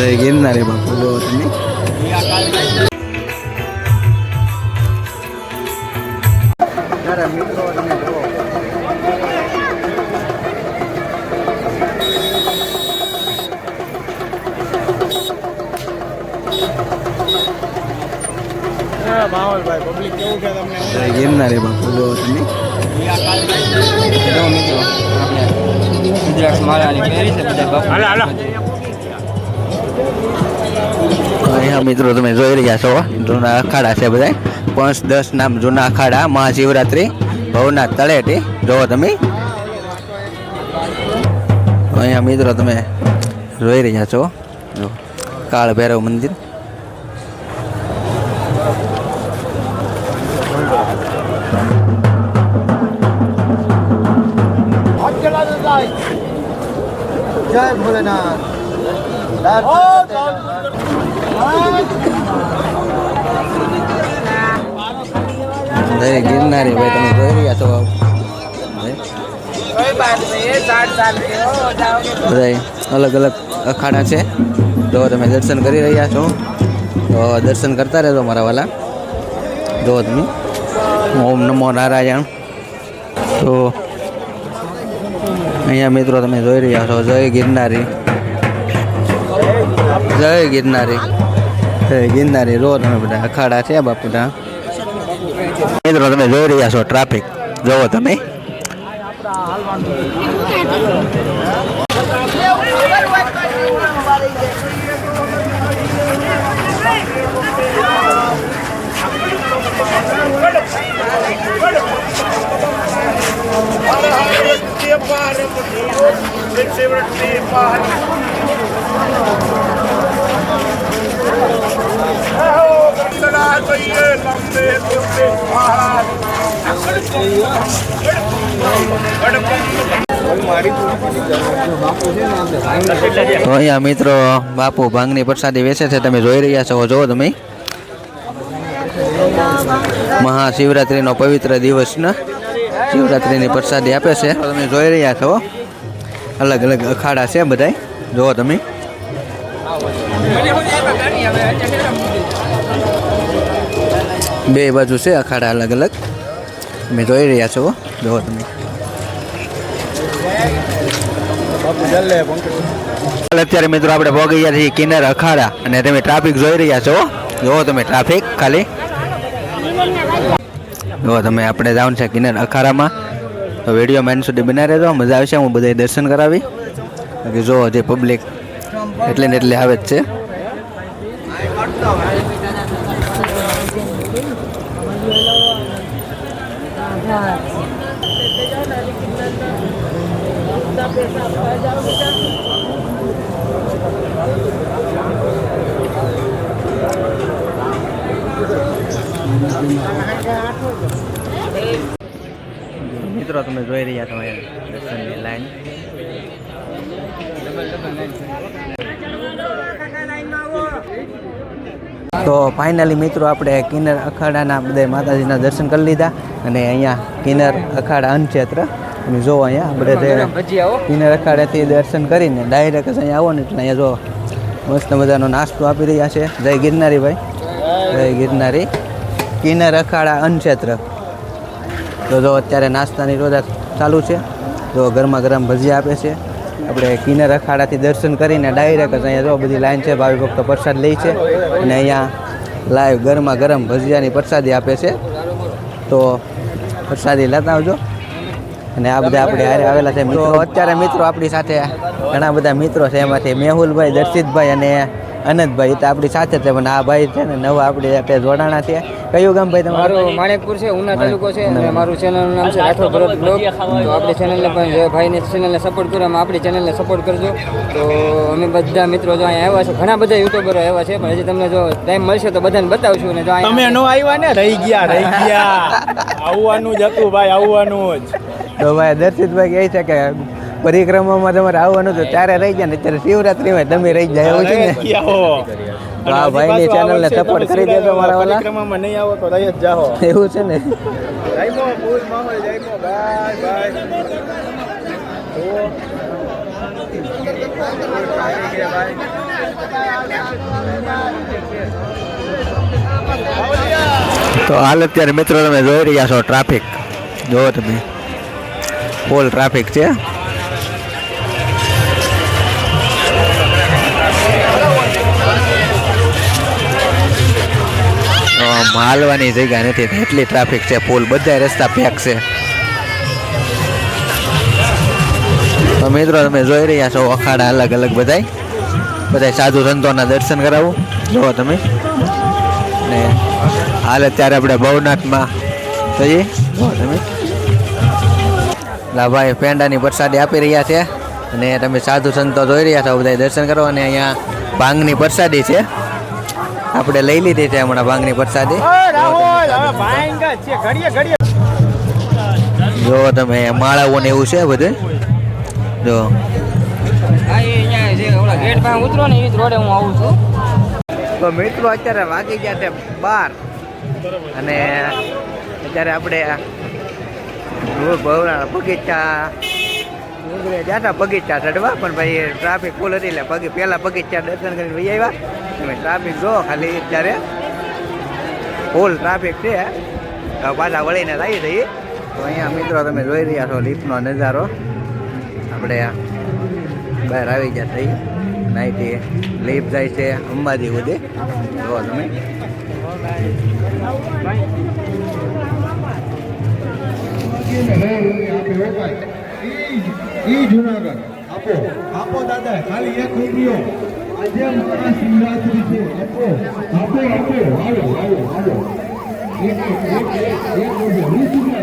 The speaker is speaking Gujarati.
જય ગિરનારી બાપુ જો તમે. મિત્રો તમે જુઓ પબ્લિક કેવું છે તમને? જય ગિરનારી બાપુ જો તમે. મિત્રો આપણે રુદ્રાક્ષ માળાની પહેરી છે બધા બાપુ. અહીંયા મિત્રો, તમે જોઈ રહ્યા છો. જૂના અખાડા છે બધા પાંચ, દસ નામ જૂના અખાડા. મહાશિવરાત્રિ ભવનાથ તળેટી જોવો તમે. અહીંયા મિત્રો તમે જોઈ રહ્યા છો. જો કાળ ભૈરવ મંદિર. જય ભોલેનાથ. ગિરનારી ભાઈ તમે જોઈ રહ્યા છો. બધા અલગ અલગ અખાડા છે. જો તમે દર્શન કરી રહ્યા છો, તો દર્શન કરતા રહેજો મારા વાલા. જો તમે. ઓમ નમો નારાયણ. તો અહીંયા મિત્રો તમે જોઈ રહ્યા છો, જય ગિરનારી. જય ગિરનારી. જય ગિરનારી રો તમે બધા. અખાડા છે બાપુના. મિત્રો તમે જોઈ રહ્યા છો ટ્રાફિક જોવો તમે. અહીંયા મિત્રો બાપુ ભાંગની પ્રસાદી વેચે છે. તમે જોઈ રહ્યા છો જો તમે. મહાશિવરાત્રિનો પવિત્ર દિવસના શિવરાત્રિની પ્રસાદી આપે છે. તમે જોઈ રહ્યા છો. અલગ અલગ અખાડા છે બધાય. જુઓ તમે. બે બાજુ છે અખાડા અલગ અલગ. તમે જોઈ રહ્યા છો. જુઓ તમે. અત્યારે મિત્રો આપણે પહોંચી ગયા છીએ કિન્નર અખાડા અને તમે ટ્રાફિક જોઈ રહ્યા છો. જુઓ તમે ટ્રાફિક ખાલી. જુઓ તમે આપણે જવાનું છે કિન્નર અખાડામાં, તો વીડિયો મેન સુધી બના રહેજો. મજા આવશે. હું બધા દર્શન કરાવી. બાકી જો જે પબ્લિક એટલે ને એટલે આવે જ છે. મિત્રો તમે જોઈ રહ્યા છો દર્શનની લાઈન. તો ફાઇનલી મિત્રો આપણે કિન્નર અખાડાના બધા માતાજીના દર્શન કરી લીધા અને અહીંયા કિન્નર અખાડા અનક્ષેત્ર તમે જોવો અહીંયા આપણે કિન્નર અખાડાથી દર્શન કરીને ડાયરેક્ટ અહીંયા આવો ને એટલે અહીંયા જો મસ્ત મજાનો નાસ્તો આપી રહ્યા છે. જય ગિરનારી ભાઈ. જય ગિરનારી. કિન્નર અખાડા અન્નક્ષેત્ર તો જો અત્યારે નાસ્તાની રોજા ચાલુ છે તો ગરમા ગરમ ભજીયા આપે છે. આપણે કિન્નર અખાડાથી દર્શન કરીને ડાયરેક્ટ અહીંયા જો બધી લાઈન છે ભાવિ ભક્તો પ્રસાદ લે છે અને અહીંયા લાઈવ ગરમા ગરમ ભજીયાની પ્રસાદી આપે છે. તો પ્રસાદી લેતા આવજો. અને આ બધા આપણે હારે આવેલા છે મિત્રો. અત્યારે મિત્રો આપણી સાથે ઘણા બધા મિત્રો છે. એમાંથી મેહુલભાઈ દર્શિતભાઈ અને અનંતભાઈ તો આપણી સાથે જ છે પણ આ ભાઈ છે ને નવા આપણી આપણે જોડાણા છે. કયું ગામ ભાઈ તમારું? મારું માણેકપુર છે ઉના તાલુકો છે અને મારું ચેનલનું નામ છે રાઠોડ ભરત બ્લોગ. તો આપણી ચેનલને પણ ભાઈને ચેનલને સપોર્ટ કરો એમાં આપણી ચેનલને સપોર્ટ કરજો. તો અમે બધા મિત્રો જો અહીંયા આવ્યા છે ઘણા બધા યુટ્યુબરો આવ્યા છે પણ હજી તમને જો ટાઈમ મળશે તો બધાને બતાવશું ને જો તમે નો આવ્યા ને? રહી ગયા રહી ગયા. આવવાનું જ હતું ભાઈ આવવાનું જ. તો ભાઈ દર્શિતભાઈ કહે છે કે પરિક્રમામાં તમારે આવવાનું તો ત્યારે રહી જાય ને અત્યારે શિવરાત્રીમાં તમે રહી જાય એવું છે ને? આ ભાઈની ચેનલને support કરી દેજો મારા વાલા. પરિક્રમામાં નહીં આવો તો રહી જ જાઓ. એવું છે ને? જયમો ફૂલ મામો જયમો. Bye bye. તો હાલ અત્યારે મિત્રો તમે જોઈ રહ્યા છો ટ્રાફિક જોવો તમે. ફૂલ ટ્રાફિક છે. આમ હાલવાની જગ્યા નથી એટલી ટ્રાફિક છે. પુલ બધા રસ્તા પેક છે. તો મિત્રો, તમે જોઈ રહ્યા છો અખાડા અલગ અલગ બધાય. બધા સાધુ સંતોના દર્શન કરાવું. જુઓ તમે. ને હાલ અત્યારે આપણે ભવનાથમાં જઈએ. જુઓ તમે. ભાઈ, પેંડાની પ્રસાદી આપી રહ્યા છે. અને તમે સાધુ સંતો જોઈ રહ્યા છો બધા દર્શન કરો અને અહીંયા ભાંગની પ્રસાદી છે. આપણે લઈ લીધી છે હમણાં ભાંગની પ્રસાદી. રાહુલ હવે ભાંગા છે ઘડીએ ઘડીએ. જો તમે માળાઓ ને એવું છે બધું? જો. હા એ અહીંયા જે ઓલા ગેટ પાસે ઉતરો ને એ જ રોડે હું આવું છું. તો મિત્રો અત્યારે વાગી ગયા છે બાર. અને અત્યારે આપણે બગીચા હતા બગીચા ચડવા પણ ભાઈ ટ્રાફિક ફૂલ હતી એટલે પગે પહેલાં બગીચા દર્શન કરીને ભાઈ આવ્યા. તમે ટ્રાફિક જો ખાલી અત્યારે ફૂલ ટ્રાફિક છે. પાછા વળીને લાવી જઈએ. તો અહીંયા મિત્રો તમે જોઈ રહ્યા છો લીફનો નજારો. આપણે બહાર આવી ગયા થઈ નાઈટી લીફ જાય છે અંબાજી સુધી. જો તમે. ઈ જુનાગઢ. આપો. આપો દાદા, ખાલી એક રૂપિયો. આજે મહાશિવરાત્રી છે. આપો. આપો આપો. આવો આવો આવો એક રૂપિયો.